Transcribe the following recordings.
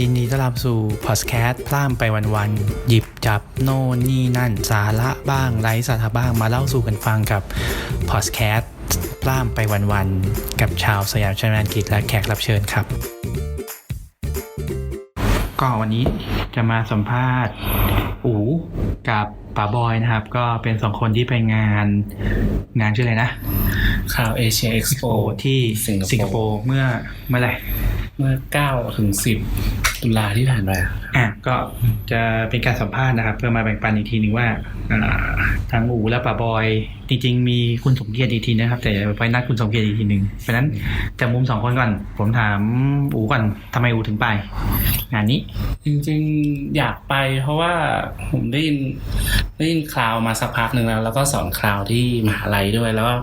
ยินดีต้อนรับสู่พอดแคสต์พล่ามไปวันๆหยิบจับโน่นนี่นั่น สาระบ้างไร้สาระบ้างมาเล่าสู่กันฟังกับพอดแคสต์พล่ามไปวันๆกับชาวสยามชนานกิจและแขกรับเชิญครับ ก็วันนี้จะมาสัมภาษณ์อูกับป๋าบอยนะครับ ก็เป็นสองคนที่ไปงานงานชื่ออะไรนะ ข่าวเอเชียเอ็กซ์โปโอที่สิงคโปร์สิงคโปร์เมื่อเมื่อไหร่เมื่อ9ถึง10ตุลาที่ผ่านมาอะก็จะเป็นการสัมภาษณ์นะครับ เพื่อมาแบ่งปันอีกทีหนึ่งว่าอ่าทางอูและป๋าบอย จริง ๆ มีคุณสมเกียรติอีกทีนะครับ แต่ไปนัดคุณสมเกียรติอีกทีหนึ่งเพราะฉะนั้นจากมุมสองคนก่อน ผมถามอูก่อนทำไมอูถึงไป งานนี้ จริง ๆ อยากไปเพราะว่าผมได้ยินได้ยินคลาวมาสักพักหนึ่งแล้ว แล้วก็สอนคลาวที่มหาลัยด้วยแล้วก็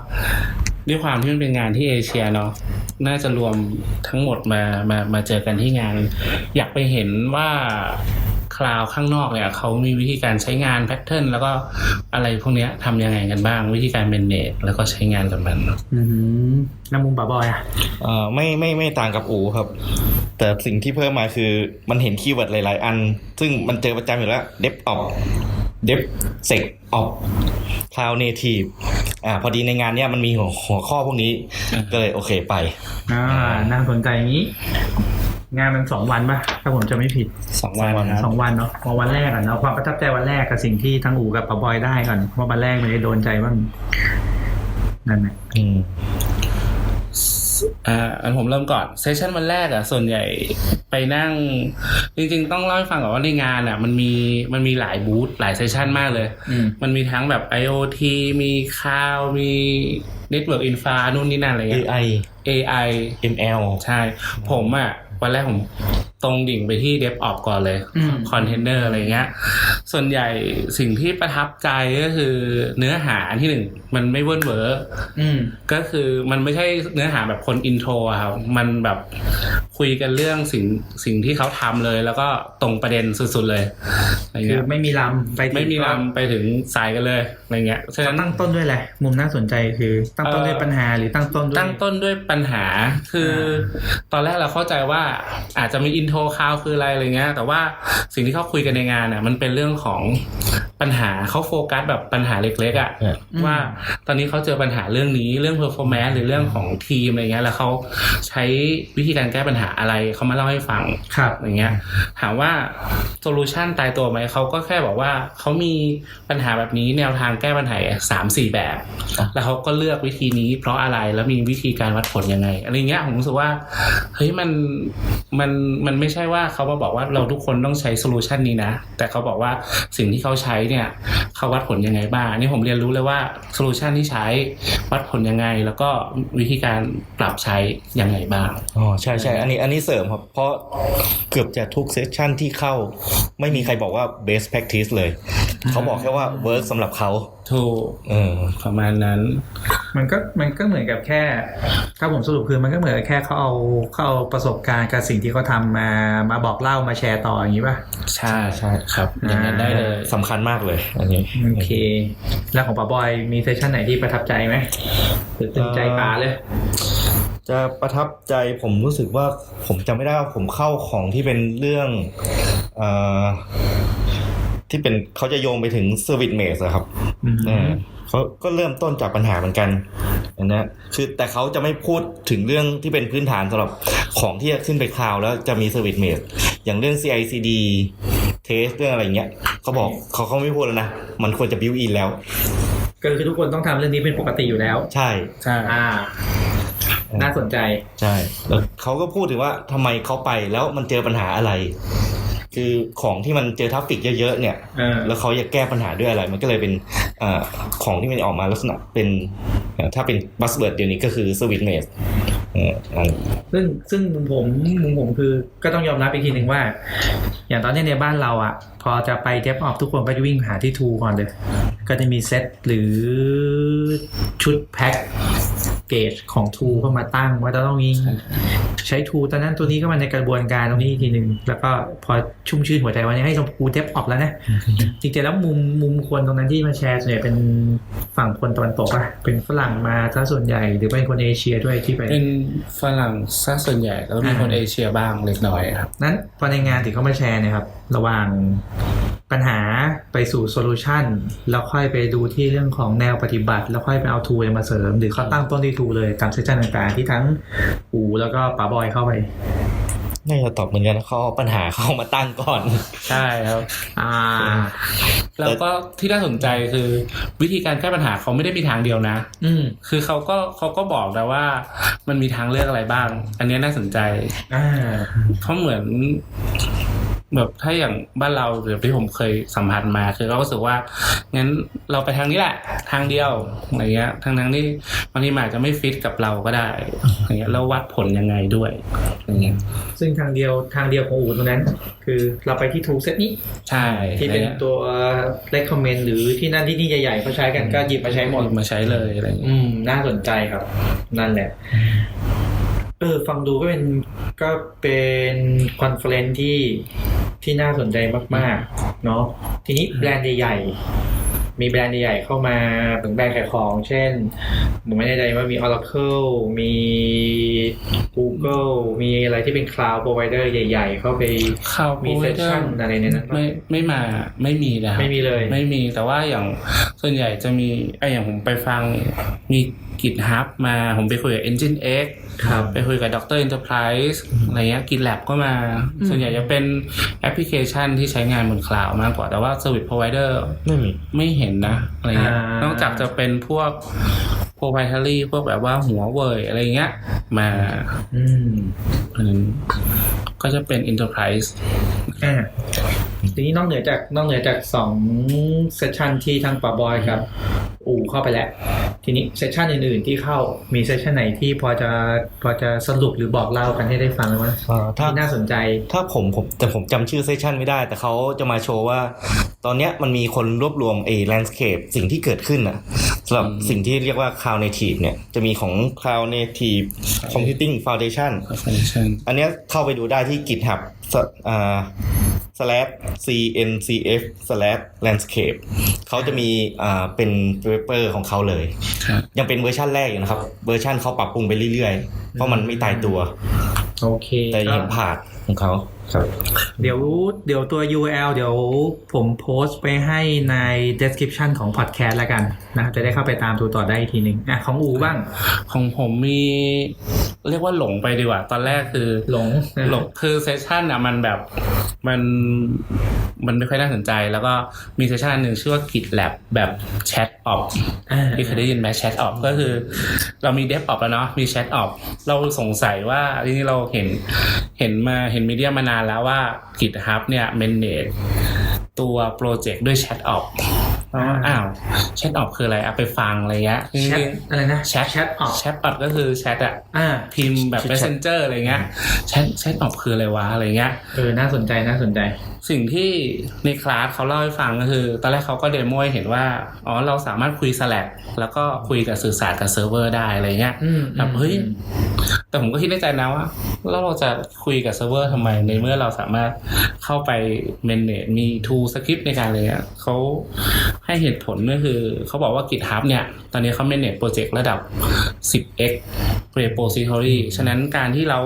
ด้วยความที่มันเป็นงานที่เอเชียเนาะน่าจะรวมทั้งหมดมามามาเจอกันที่งาน อยากไปเห็นว่าคลาวข้างนอกเนี่ยเขามีวิธีการใช้งานแพทเทิร์นแล้วก็อะไรพวกเนี้ยทำยังไงกันบ้าง วิธีการเมนเนจแล้วก็ใช้งานกับมันอืมแล้วมุมป๋าบอยอะเอ่อไม่ไม่ไม่ต่างกับอูครับ แต่สิ่งที่เพิ่มมาคือมันเห็นคีย์เวิร์ดหลาย ๆ อัน ซึ่งมันเจอประจำอยู่แล้ว dev op dev sec op cloud native อ่าพอดีในงานเนี้ยมันมีหัวหัวข้อพวกนี้อ่าก็เลยโอเคไป อ่าน่าสนใจอย่างนี้ งานมันสองวันป่ะถ้าผมจะไม่ผิดสองวันคสรัอบงวันเนาะเอาวันแรกอะเนาะความประทับใจวันแรกกับสิ่งที่ทั้งอูกับป๋าบอยได้ก่อนว่าวันแรกมันจะโดนใจบ้างนั่นแหละ อืมอ่าอันผมเริ่มก่อนเซสชันวันแรกอะส่วนใหญ่ไปนั่ง จริง ๆ ต้องเล่าให้ฟังก่อนว่าในงานอะ มันมีมันมีหลายบูธหลายเซสชันมากเลยอืมมันมีทั้งแบบ IoT มีค o าว มี Network Infra นู่นนี่นั่นอะไรเงี้ย AI AI ML ใช่ ผมอะ วันแรกผมตรงดิ่งไปที่ DevOps ก่อนเลยอืมคอนเทนเนอร์อะไรเงี้ย ส่วนใหญ่สิ่งที่ประทับใจก็คือเนื้อหาที่หนึ่งมันไม่เวิร์นเวอร์อืมก็คือมันไม่ใช่เนื้อหาแบบคนอินโทรอะครับมันแบบคุยกันเรื่องสิ่งสิ่งที่เขาทำเลย แล้วก็ตรงประเด็นสุด ๆ เลยอะไรคืเงี้อยไม่มีลำไปถึงไม่มีลำไปถึงสายกันเลยอะไรเงี้ยฉะก็นั้นตั้งต้นด้วยแหละมุมน่าสนใจคือตั้งต้นด้วยปัญหาหรือตั้งต้นด้วยตั้งต้นด้วยปัญหาคือ ตอนแรกเราเข้าใจว่าอาจจะมีอินโทรคาวคืออะไรอะไรเงี้ย แต่ว่าสิ่งที่เขาคุยกันในงานอะ มันเป็นเรื่องของปัญหาเขาโฟกัสแบบปัญหาเล็กๆอะอืมว่าตอนนี้เขาเจอปัญหาเรื่องนี้เรื่อง performance หรือเรื่องของทีมอะไรเงี้ย แล้วเขาใช้วิธีการแก้ปัญหาอะไรเขามาเล่าให้ฟังครับอย่างเงี้ยถามว่าโซลูชันตายตัวไหมเขาก็แค่บอกว่าเขามีปัญหาแบบนี้แนวทางแก้ปัญหาสามสี่แบบอะแล้วเขาก็เลือกวิธีนี้เพราะอะไรแล้วมีวิธีการวัดผลยังไงอะไรเงี้ยผมรู้สึกว่าเฮ้ยมันมันมันไม่ใช่ว่าเขามาบอกว่าเราทุกคนต้องใช้โซลูชันนี้นะ แต่เขาบอกว่าสิ่งที่เขาใช้เนี่ยเขาวัดผลยังไงบ้างอันนี่ผมเรียนรู้เลยว่าโซลูชันที่ใช้วัดผลยังไง แล้วก็วิธีการปรับใช้ยังไงบ้างอ๋อใช่ใช่อันนี้อันนี้เสริมครับ เพราะเกือบจะทุกเซสชันที่เข้า ไม่มีใครบอกว่า best practice เลย เขาบอกแค่ว่า work สำหรับเขาถูกเออประมาณนั้น มันก็มันก็เหมือนกับแค่ ถ้าผมสรุปคือมันก็เหมือนกับแค่เขาเอาเขาเอาประสบการณ์กับสิ่งที่เขาทำมามาบอกเล่ามาแชร์ต่ออย่างนี้ป่ะใช่ใช่ครับ อย่างนั้นได้เลยสำคัญมากเลย อันนี้โอเค แล้วของป๋าบอยมีเซสชันไหนที่ประทับใจไหมหรือตึงใจป๋าเลยจะประทับใจผมรู้สึกว่าผมจำไม่ได้ว่าผมเข้าของที่เป็นเรื่องเอ่อ ที่เป็นเขาจะโยงไปถึง Service Mesh อะครับอืมเออเขาก็เริ่มต้นจากปัญหาเหมือนกันอันเนี้ยคือแต่เขาจะไม่พูดถึงเรื่องที่เป็นพื้นฐานสำหรับของที่จะขึ้นไปคลาวด์แล้วจะมี Service Mesh อย่างเรื่อง CI/CD test เรื่องอะไรเงี้ยเขาบอกเขาเขาไม่พูดแล้วนะ มันควรจะ build in แล้ว ก็คือทุกคนต้องทำเรื่องนี้เป็นปกติอยู่แล้ว ใช่ใช่อ่าน่าสนใจ ใช่ แล้วเขาก็พูดถึงว่าทำไมเขาไปแล้วมันเจอปัญหาอะไร คือของที่มันเจอทราฟฟิกเยอะๆเนี่ยเออแล้วเขาอยากแก้ปัญหาด้วยอะไร มันก็เลยเป็นอาของที่มันออกมาลักษณะเป็นเอ่อถ้าเป็นบัสเบิร์ดเดี๋ยวนี้ก็คือสวิตเมสซึ่งซึ่งมุมผมมุมผมคือก็ต้องยอมรับอีกทีหนึ่งว่า อย่างตอนนี้ในบ้านเราอะ พอจะไปเทปออฟทุกคนก็จะวิ่งหาที่ทูก่อนเลย ก็จะมีเซตหรือชุดแพ็ค เกจของทูเข้ามาตั้ง ว่าจะต้องมีใช่ใช้ทูตอนนั้นตัวนี้ก็มาในกระบวนการตรงนี้อีกทีหนึ่งแล้วก็พอชุ่มชื่นหัวใจว่าเนี่ยให้เรากูเดฟออกแล้วนะ จริงๆแล้วมุมมุมคนตรงนั้นที่มาแชร์ส่วนใหญ่เป็นฝั่งคนตะวันตกอะเป็นฝรั่งมาซะส่วนใหญ่หรือเป็นคนเอเชียด้วยที่ไปเป็นฝรั่งซะส่วนใหญ่แล้วก็มีคนอ่าเอเชียบ้างเล็กน้อยครับนั้นพอในงานถึงเขามาแชร์เนะครับ ระหว่าง ปัญหาไปสู่โซลูชันแล้วค่อยไปดูที่เรื่องของแนวปฏิบัติ แล้วค่อยไปเอาทูมาเสริม หรือเขาตั้งต้นที่ทูเลยตามเซสชันต่างๆ ที่ทั้งอูแล้วก็ป๋าบอยเข้าไปน่าจะตอบเหมือนกันนะเขาเอาปัญหาเขามาตั้งก่อน ใช่ครับ อ่า แล้วก็ที่น่าสนใจคือ วิธีการแก้ปัญหาเขาไม่ได้มีทางเดียวนะ อืมคือเขาก็เขาก็บอกนะว่า มันมีทางเลือกอะไรบ้าง อันเนี้ยน่าสนใจ อ่าเพราะเหมือน แบบถ้าอย่างบ้านเราหรือที่ผมเคยสัมผัสมา คือเราก็รู้สึกว่างั้นเราไปทางนี้แหละ ทางเดียวอะไรเงี้ยทางทางที่บางทีมันอาจจะไม่ฟิตกับเราก็ได้อย่างเงี้ยแล้ววัดผลยังไงด้วยอย่างเงี้ยซึ่งทางเดียวทางเดียวของอูตรงนั้น คือเราไปที่ทูเซตนี้ใช่ที่เป็นอะไรงี้ยตัว recommend หรือที่นั่นที่นี่ใหญ่ๆเขาใช้กันก็หยิบมาใช้หมดมาใช้เลยอะไรเงี้ยอืมน่าสนใจครับ นั่นแหละเออฟังดูก็เป็นก็เป็นคอนเฟลนที่ ที่น่าสนใจมากๆเนาะทีนี้แบรนด์ใหญ่ๆมีแบรนด์ใหญ่ๆเข้ามาถึงแบรนด์ขายของ เช่น ผมไม่แน่ใจว่ามี Oracle มี Google มีอะไรที่เป็น Cloud Provider ใหญ่ ๆ เข้าไปข่าวมีเซสชั่นอะไรในนั้นปะไม่ไม่มาไม่มีนะครับไม่มีเลย ไม่มีแต่ว่าอย่างส่วนใหญ่จะมีไออย่างผมไปฟังมีกิจฮับมาผมไปคุยกับ Engine X ครับไปคุยกับ Dr. Enterprise อะไรเงี้ยกินแลบก็มาอืมส่วนใหญ่จะเป็นแอปพลิเคชันที่ใช้งานบนคลาวด์มากกว่าแต่ว่า Service Provider ไม่มีไม่เห็นนะอะไรเงี้ยอ่านอกจากจะเป็นพวก proprietary พวกแบบว่าหัวเว่ยอะไรเงี้ย มาอืมอันนั้นก็จะเป็น Enterprise อ่า ทีนี้นอกเหนือจากนอกเหนือจากสองเซสชันที่ทางป่าบอยครับ อู่เข้าไปแล้ว ทีนี้เซสชันอื่นๆที่เข้ามีเซสชันไหนที่พอจะพอจะสรุปหรือบอกเล่ากันให้ได้ฟังไหมว่าอ่าถ้าที่น่าสนใจ ถ้าผมผมแต่ผมจำชื่อเซสชันไม่ได้ แต่เขาจะมาโชว์ว่า ตอนเนี้ยมันมีคนรวบรวมเอ landscape สิ่งที่เกิดขึ้นอะสำหรับอืมสิ่งที่เรียกว่า cloud native เนี่ยจะมีของ cloud native computing foundation Foundation อันเนี้ยเข้าไปดูได้ที่ GitHub สอ่า slash cncf slash landscape เขาจะมีอ่าเป็นเปเปอร์ของเขาเลยครับยังเป็นเวอร์ชันแรกอยู่นะครับ เวอร์ชันเขาปรับปรุงไปเรื่อยๆ เพราะมันไม่ตายตัว โอเคแต่ยังเห็นผ่านของเขาครับ เดี๋ยวเดี๋ยวตัว URL เดี๋ยวผมโพสต์ไปให้ใน description ของ podcast แล้วกันนะจะได้เข้าไปตามดูต่อได้อีกทีหนึ่งอะของอูบ้าง ของผมมี เรียกว่าหลงไปดีกว่า ตอนแรกคือหลงหลงคือเซสชันอะมันแบบมันมันไม่ค่อยน่าสนใจ แล้วก็มีเซสชันหนึ่งชื่อว่า Git Lab แบบแชทออฟอ่าที่เคยได้ยินไหมแชทออฟก็คือ เรามีเดฟออฟแล้วเนาะมีแชทออฟเราสงสัยว่าทีนี้เราเห็นเห็นมาเห็นมีเดียมานานแล้วว่า GitHub เนี่ย manage ตัวโปรเจกต์ด้วย แชทออฟอ้าวแชทออฟคืออะไรเอาไปฟังอะไรเงี้ยแชทอะไรนะแชทแชทออกแชทออฟก็คือแชทอะอ่าพิมพ์แบบ messenger อะไรเงี้ยแชทแชทออฟคืออะไรวะอะไรเงี้ยเออน่าสนใจน่าสนใจ สิ่งที่ในคลาสเขาเล่าให้ฟังก็คือ ตอนแรกเขาก็เดโมให้เห็นว่าอ๋อเราสามารถคุย Slack แล้วก็คุยกับสื่อสารกับเซิร์ฟเวอร์ได้อะไรเงี้ยอืมแบบเฮ้ยแต่ผมก็คิดในใจนะว่าแล้วเราจะคุยกับเซิร์ฟเวอร์ทำไมในเมื่อเราสามารถเข้าไป manage มี tool script ในการอะไรเลยเขา ให้เหตุผลก็คือเขาบอกว่า GitHub เนี่ย ตอนนี้เขา manage โปรเจกต์ระดับ 10x repository ฉะนั้นการที่เรา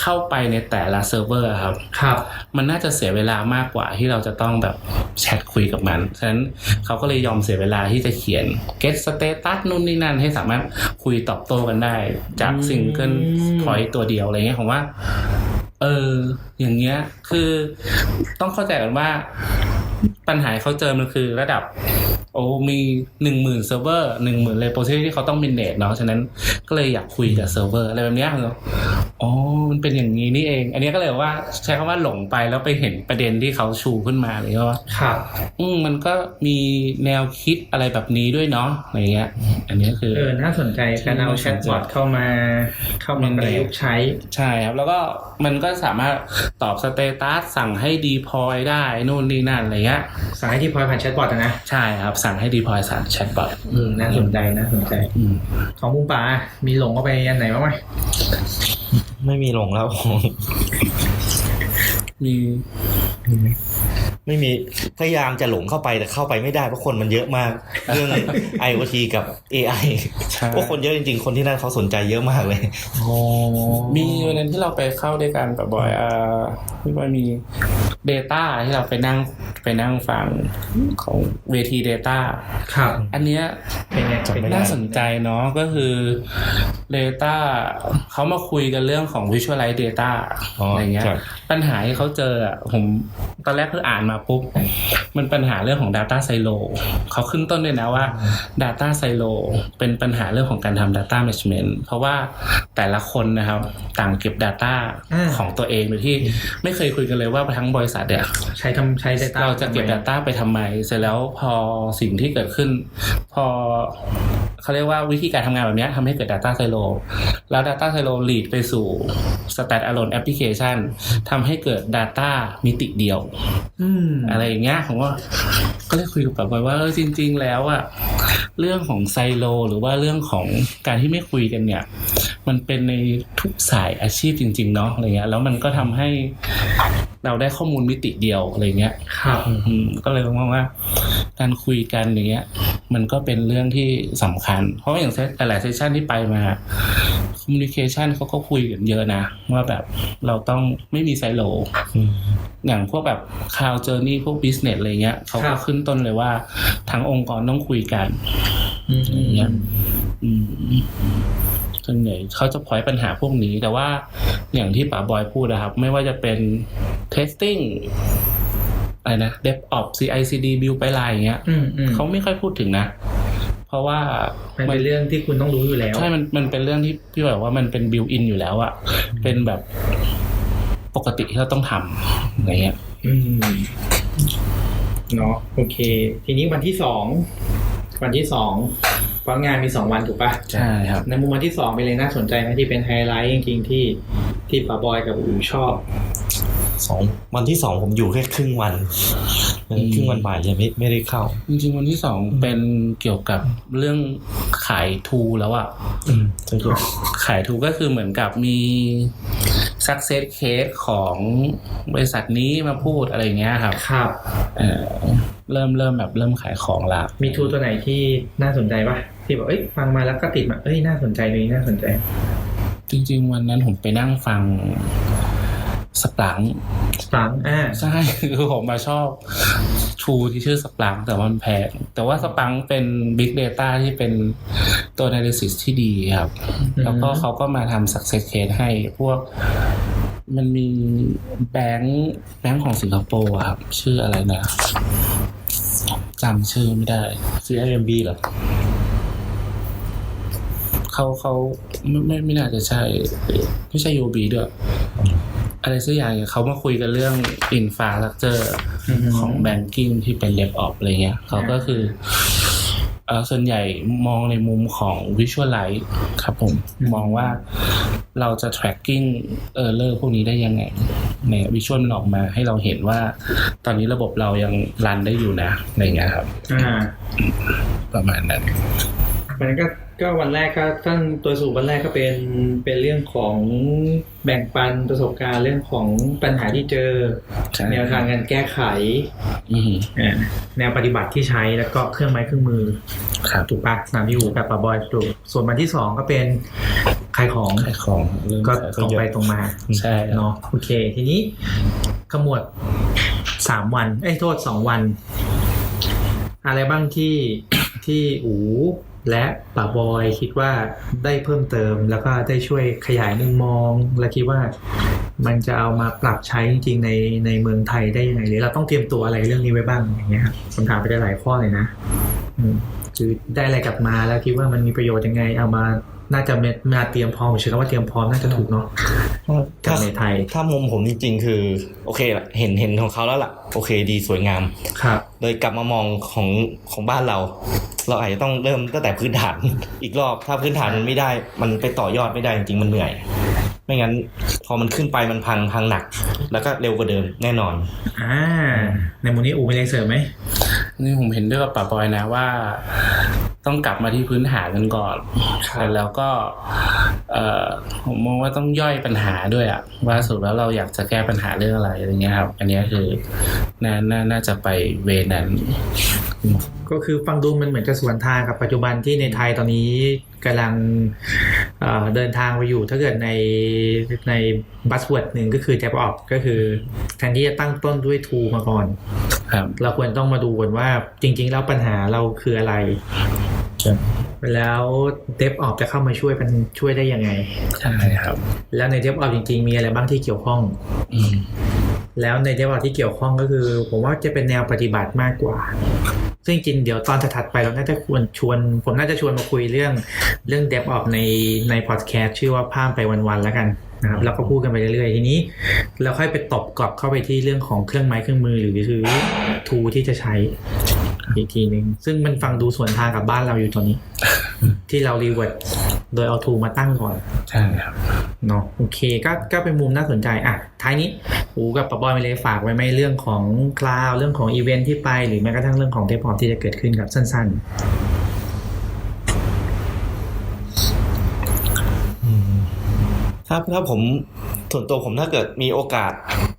เข้าไปในแต่ละเซิร์ฟเวอร์ครับครับ มันน่าจะเสียเวลามากกว่าที่เราจะต้องแบบแชทคุยกับมัน ฉะนั้นเขาก็เลยยอมเสียเวลาที่จะเขียน get status นู่นนี่นั่นให้สามารถคุยตอบโต้กันได้ จากอืมซิงเกิลพอยต์ตัวเดียวอะไรเงี้ยผมว่า เออ อย่างเงี้ย คือต้องเข้าใจกันว่า ปัญหาที่เขาเจอมันคือระดับ โอ้มีหนึ่งหมื่นเซิร์ฟเวอร์หนึ่งหมื่นเลยโปรเซสที่เขาต้องมินเนตเนาะฉะนั้นก็เลยอยากคุยกับเซิร์ฟเวอร์อะไรแบบเนี้ยเนอะอ๋อมันเป็นอย่างนี้นี่เอง อันนี้ก็เลยว่าใช้คำว่าหลงไปแล้วไปเห็นประเด็นที่เขาชูขึ้นมาเลยว่าครับอืมมันก็มีแนวคิดอะไรแบบนี้ด้วยเนาะอะไรเงี้ย อันนี้คือเออน่าสนใจการเอาแชทบอทเข้ามาเข้ามาประยุกต์ใช้ใช่ครับ แล้วก็มันก็สามารถตอบสเตตัสสั่งให้ดีพอยได้นู่นนี่นั่นอะไรเงี้ยงี้ยสั่งให้ที่พอยผ่านแชทบอทอะนะใช่ครับ สั่งให้ deploy สั่งแชทบอทอืมน่าสนใจน่าสนใจอืมของมุมป่ามีหลงเข้าไปอันไหนบ้างไหมไม่มีลงแล้วมีไม่มีพยายามจะหลงเข้าไปแต่เข้าไปไม่ได้เพราะคนมันเยอะมาก เรื่อง IoT กับ AI ใช่พวกคนเยอะจริงๆ คนที่นั่นเขาสนใจเยอะมากเลยโอ้มีวันนั้นที่เราไปเข้าด้วยกันแบบบ่อยๆอ่าที่ว่ามี Data ที่เราไปนั่งไปนั่งฟังของเวที Data ครับ อันเนี้ยเป็นไงจำไม่ได้น่าสนใจเนาะก็คือ Data เขามาคุยกันเรื่องของ Visualize Data อ๋อออะไรเงี้ยใช่ปัญหาที่เขาเจออะผมตอนแรกคืออ่านมาปุ๊บ มันปัญหาเรื่องของ Data Silo เขาขึ้นต้นด้วยนะว่า Data Silo เป็นปัญหาเรื่องของการทำ Data Management เพราะว่าแต่ละคนนะครับต่างเก็บ Data อ่าของตัวเองโดยที่ไม่เคยคุยกันเลยว่าทั้งบริษัทเนี่ยใช้ทำใช้ Data เราจะเก็บ Data ไปทำไม เสร็จแล้วพอสิ่งที่เกิดขึ้น พอ เขาเรียกว่าวิธีการทำงานแบบเนี้ยทำให้เกิด Data Silo แล้ว Data Silo lead ไปสู่ Standalone Application ทำให้เกิด Data มิติเดียวอืมอะไรอย่างเงี้ยผมว่าก็เลยคุยกับแบบว่าเออจริง ๆ แล้วอะเรื่องของไซโล หรือว่าเรื่องของการที่ไม่คุยกันเนี่ย มันเป็นในทุกสายอาชีพจริง ๆ เนาะอะไรเงี้ยแล้วมันก็ทำให้เราได้ข้อมูลมิติเดียวอะไรเงี้ยครับอืมก็เลยมองว่า การคุยกันอย่างเงี้ยมันก็เป็นเรื่องที่สำคัญ เพราะว่าอย่างเซสหลายๆเซสชันที่ไปมาคอมมูนิเคชันเขาก็คุยกันเยอะนะ ว่าแบบเราต้องไม่มีไซโลอืมอย่างพวกแบบคาวเจอร์นี่พวกบิสเนสอะไรเงี้ยเขาครัก็บขึ้นต้นเลยว่าทั้งองค์กรต้องคุยกันอืมอย่างเงี้ยอืมส่วนใหญ่เขาจะพอยปัญหาพวกนี้ แต่ว่าอย่างที่ป๋าบอยพูดนะครับ ไม่ว่าจะเป็น testing อะไรนะ DevOps CI/CD build ไปลายอย่างเงี้ยอืมอืมเขาไม่ค่อยพูดถึงนะ เพราะว่ามันเป็นเรื่องที่คุณต้องรู้อยู่แล้ว ใช่ มันมันเป็นเรื่องที่พี่บอกว่ามันเป็น build in อยู่แล้วอะเป็นแบบปกติที่เราต้องทำอะไรเงี้ยอืมเนาะโอเค ทีนี้วันที่สองวันที่สองเพราะงานมีสองวันถูกปะใช่ครับ ในมุมวันที่สองเป็นเลยน่าสนใจไหมที่เป็นไฮไลท์จริงๆที่ที่ป๋าบอยกับอูชอบ สองวันที่สองผมอยู่แค่ครึ่งวันอืมครึ่งวันบ่ายยังไม่ไม่ได้เข้า จริงๆวันที่สองเป็นเกี่ยวกับเรื่องขายทูแล้วอะอืมใช่ครับขายทูก็คือเหมือนกับมี success case ของบริษัทนี้มาพูดอะไรเงี้ยครับครับเอ่อเริ่มเริ่มแบบเริ่มขายของละมีทูตัวไหนที่น่าสนใจปะที่บอกเอ้ยฟังมาแล้วก็ติดมาเอ้ยน่าสนใจเลยน่าสนใจ จริง ๆ วันนั้นผมไปนั่งฟัง สปลังสปังอ่าใช่คือผมมาชอบทูที่ชื่อสปลังแต่ว่ามันแพงแต่ว่าสปลังเป็น Big Data ที่เป็นตัว analysis ที่ดีครับ แล้วก็เขาก็มาทำ success case ให้พวกมันมีแบงค์แบงค์ของสิงคโปร์อะครับ ชื่ออะไรนะจำชื่อไม่ได้ CIMB เหรอเขาเขาไม่ไม่ไม่น่าจะใช่ ไม่ใช่ UB ด้วย อะไรสักอย่างเนี่ยเขามาคุยกันเรื่อง infrastructure อืมของ banking ที่เป็น DevOps อะไรเงี้ยเขาก็คือเออส่วนใหญ่มองในมุมของ Visualize ครับผมมองว่าเราจะ tracking error พวกนี้ได้ยังไงเนี่ย Visual มันออกมาให้เราเห็นว่า ตอนนี้ระบบเรายังรันได้อยู่นะอะไรเงี้ยครับอ่าประมาณนั้น วันนั้นก็ก็วันแรกก็ตั้งตัวสูตรวันแรกก็เป็นเป็นเรื่องของแบ่งปันประสบการณ์เรื่องของปัญหาที่เจอใช่แนวทางการแก้ไขอืมอ่าแนวปฏิบัติที่ใช้แล้วก็เครื่องไม้เครื่องมือครับถูกปะตามที่อูกับปะบอยถูกส่วนวันที่สองก็เป็นขายของขายของเริ่มก็ขายตรงไปตรงมาใช่ครับเนาะโอเค ทีนี้ขมวดสามวัน เอ้ยโทษสองวัน อะไรบ้างที่ที่อูและป่าบอยคิดว่าได้เพิ่มเติมแล้วก็ได้ช่วยขยายมุมมอง และคิดว่ามันจะเอามาปรับใช้จริงๆในในเมืองไทยได้ยังไงหรือเราต้องเตรียมตัวอะไรเรื่องนี้ไว้บ้างอย่างเงี้ยครับคำถามไปได้หลายข้อเลยนะอืมคือได้อะไรกลับมาแล้วคิดว่ามันมีประโยชน์ยังไง เอามา น่าจะมาเตรียมพร้อมผมใช้คำว่าเตรียมพร้อมน่าจะถูกเนาะกัถ้าบในไทย ถ้ามุมผมจริง ๆ คือ โอเคละเห็นเห็นของเขาแล้วล่ะ โอเคดีสวยงามครับเลยกลับมามองของของบ้านเรา เราอาจจะต้องเริ่มตั้งแต่พื้นฐานอีกรอบถ้าพื้นฐานมันไม่ได้ มันไปต่อยอดไม่ได้จริงๆมันเหนื่อย ไม่งั้น พอมันขึ้นไปมันพังพังหนัก แล้วก็เร็วกว่าเดิมแน่นอนอ่าในมุมนี้อูมีอะไรเสริมไหมนี่ผมเห็นด้วยกับป๋าบอยนะว่า ต้องกลับมาที่พื้นฐานกันก่อนครับแต่แล้วก็เอ่อผมมองว่าต้องย่อยปัญหาด้วยอะว่าสรุดแล้วเราอยากจะแก้ปัญหาเรื่องอะไรอะไรเงี้ยครับ อันเนี้ยคือน่าน่าน่าจะไปเวนั้น ก็คือฟังดูมันเหมือนจะสวนทางกับปัจจุบันที่ในไทยตอนนี้กำลังเอ่อเดินทางไปอยู่ ถ้าเกิดในในบัสเวิร์ดหนึ่งก็คือ DevOps ก็คือแทนที่จะตั้งต้นด้วย tool มาก่อนครับเราควรต้องมาดูก่อนว่าจริง ๆ แล้วปัญหาเราคืออะไร แล้ว DevOps จะเข้ามาช่วยเป็นช่วยได้ยังไง ใช่ครับ แล้วใน DevOps จริง ๆ มีอะไรบ้างที่เกี่ยวข้องอืมแล้วใน DevOps ที่เกี่ยวข้องก็คือ ผมว่าจะเป็นแนวปฏิบัติมากกว่า ซึ่งจริงๆเดี๋ยวตอนถัดๆไปเราน่าจะควรชวน ผมน่าจะชวนมาคุยเรื่องเรื่อง DevOps ในในพอดแคสต์ชื่อว่าพามไปวันๆแล้วกันนะครับแล้วก็พูดกันไปเรื่อยๆ ทีนี้ เราค่อยไปตบกลับเข้าไปที่เรื่องของเครื่องไม้เครื่องมือหรือคือทูที่จะใช้ อีกทีหนึ่งซึ่งมันฟังดูสวนทางกับบ้านเราอยู่ตอนนี้ ที่เรารีเวิร์ดโดยเอาทูมาตั้งก่อน ใช่ครับเนาะโอเคก็ก็เป็นมุมน่าสนใจอะท้ายนี้อูกับปะบอยมีเลยฝากไว้ไหมเรื่องของคลาวเรื่องของอีเวนท์ที่ไปหรือแม้กระทั่งเรื่องของเทปพอที่จะเกิดขึ้นครับสั้นถ้าถ้าผมส่วนตัวผมถ้าเกิดมีโอกาส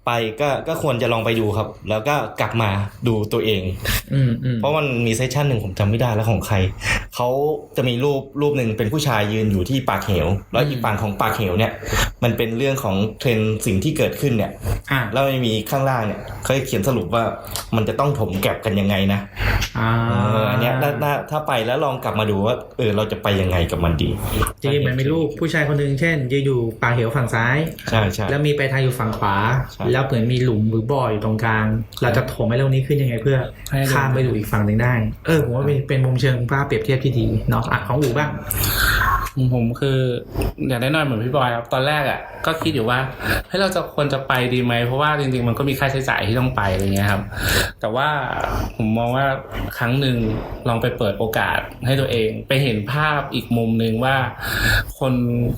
ไปก็ก็ควรจะลองไปดูครับ แล้วก็กลับมาดูตัวเองๆอืมอืมเพราะมันมีเซสชันหนึ่งผมจำไม่ได้แล้วของใคร เขาจะมีรูปรูปหนึ่งเป็นผู้ชายยืนอยู่ที่ปากเหว แล้วอีกฝั่งของปากเหวเนี่ย มันเป็นเรื่องของเทรนด์สิ่งที่เกิดขึ้นเนี่ยอะแล้วไม่มีข้างล่างเนี่ยเขาเขียนสรุปว่ามันจะต้องถมแก็บกันยังไงนะอ่าเอออันเนี้ยน่าน่าถ้าไปแล้วลองกลับมาดูว่าเออเราจะไปยังไงกับมันดีจริงๆเหมือนมีรูปผู้ชายคนหนึ่งเช่นยืนอยู่ปากเหวฝั่งซ้ายใช่ใช่แล้วมีไปลายทางอยู่ฝั่งขวาใช่แล้วเหมือนมีหลุมหรือบ่ออยู่ตรงกลาง เราจะถมไอ้เรื่องนี้ขึ้นยังไงเพื่อให้ดูข้ามไปดูอีกฝั่งหนึ่งได้ เออผมว่าเป็นเป็นมุมเชิงภาพเปรียบเทียบที่ดีเนาะอะของอูบ้างผมคืออยากได้นอนเหมือนพี่บอยครับตอนแรกอะก็คิดอยู่ว่าเฮ้ยเราจะควรจะไปดีไหมเพราะว่าจริงๆ มันก็มีค่าใช้จ่ายที่ต้องไปอะไรเงี้ยครับ แต่ว่าผมมองว่าครั้งหนึ่งลองไปเปิดโอกาสให้ตัวเอง ไปเห็นภาพอีกมุมหนึ่งว่า คน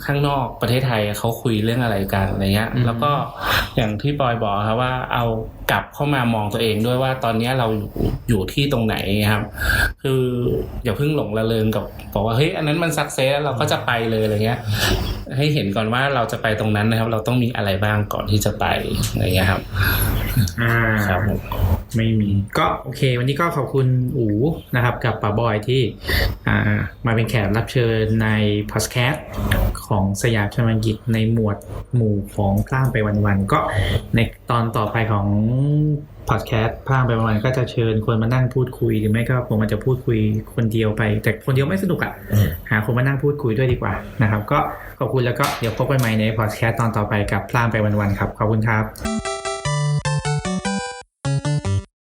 ข้างนอกประเทศไทยเขาคุยเรื่องอะไรกันอะไรเงี้ยอืมแล้วก็อย่างที่บอยบอกครับว่าเอากลับเข้ามามองตัวเองด้วยว่าตอนเนี้ยเราอยู่อยู่ที่ตรงไหนครับ คืออย่าเพิ่งหลงระเริงกับบอกว่าเฮ้ยอันนั้นมันสักเซสแล้วเราก็จะไปเลยอะไรเงี้ย ให้เห็นก่อนว่าเราจะไปตรงนั้นนะครับ เราต้องมีอะไรบ้างก่อนที่จะไปอะไรเงี้ยครับอ่าครับผม ไม่มี ก็โอเค วันนี้ก็ขอบคุณอูนะครับ กับป๋าบอยที่อ่ามาเป็นแขกรับเชิญในพอดแคสต์ของสยามชมังกิจในหมวดหมู่ของพร่างไปวันๆก็ในตอนต่อไปของพอดแคสต์พร่างไปวันๆก็จะเชิญคนมานั่งพูดคุยหรือไม่ก็ผมอาจจะพูดคุยคนเดียวไป แต่คนเดียวไม่สนุกอะ่ะอืมหาคนมานั่งพูดคุยด้วยดีกว่านะครับ ก็ขอบคุณแล้วก็เดี๋ยวพบกันใหม่ในพอดแคสต์ตอนต่อไปกับพร่างไปวันๆครับขอบคุณครับ